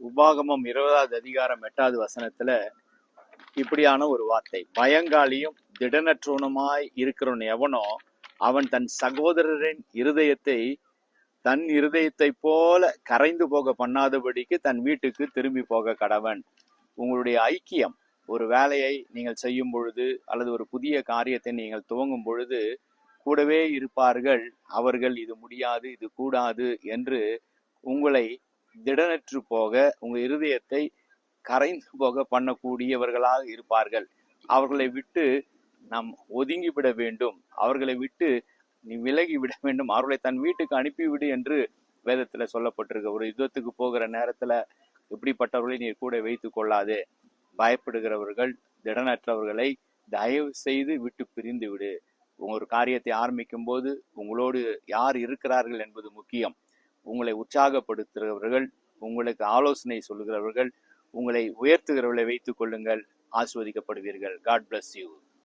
உபாகமம் இருபதாவது அதிகாரம் எட்டாவது வசனத்துல இப்படியான ஒரு வார்த்தை. பயங்காலியும் திடனற்றவனுமாய் இருக்கிறவன் எவனோ அவன் தன் சகோதரரின் இருதயத்தை தன் இருதயத்தை போல கரைந்து போக பண்ணாதபடிக்கு தன் வீட்டுக்கு திரும்பி போக கடவன். உங்களுடைய ஐக்கியம் ஒரு வேலையை நீங்கள் செய்யும் பொழுது அல்லது ஒரு புதிய காரியத்தை நீங்கள் துவங்கும் பொழுது கூடவே இருப்பார்கள். அவர்கள் இது முடியாது இது கூடாது என்று உங்களை திடனற்று போக உங்கள் இருதயத்தை கரைந்து போக பண்ணக்கூடியவர்களாக இருப்பார்கள். அவர்களை விட்டு நாம் ஒதுங்கி விட வேண்டும். அவர்களை விட்டு நீ விலகி விட வேண்டும். அவர்களை தன் வீட்டுக்கு அனுப்பிவிடு என்று வேதத்தில் சொல்லப்பட்டிருக்கு ஒரு யுத்தத்துக்கு போகிற நேரத்தில் இப்படிப்பட்டவர்களை நீர் கூட வைத்து கொள்ளாதே. பயப்படுகிறவர்கள் திடனற்றவர்களை தயவு செய்து விட்டு பிரிந்து விடு. உங்கள் ஒரு காரியத்தை ஆரம்பிக்கும் போது உங்களோடு யார் இருக்கிறார்கள் என்பது முக்கியம். உங்களை உற்சாகப்படுத்துகிறவர்கள் உங்களுக்கு ஆலோசனை சொல்லுகிறவர்கள் உங்களை உயர்த்துகிறவர்களை வைத்துக் கொள்ளுங்கள். ஆஸ்வதிக்கப்படுவீர்கள் காட் பிளஸ் யூ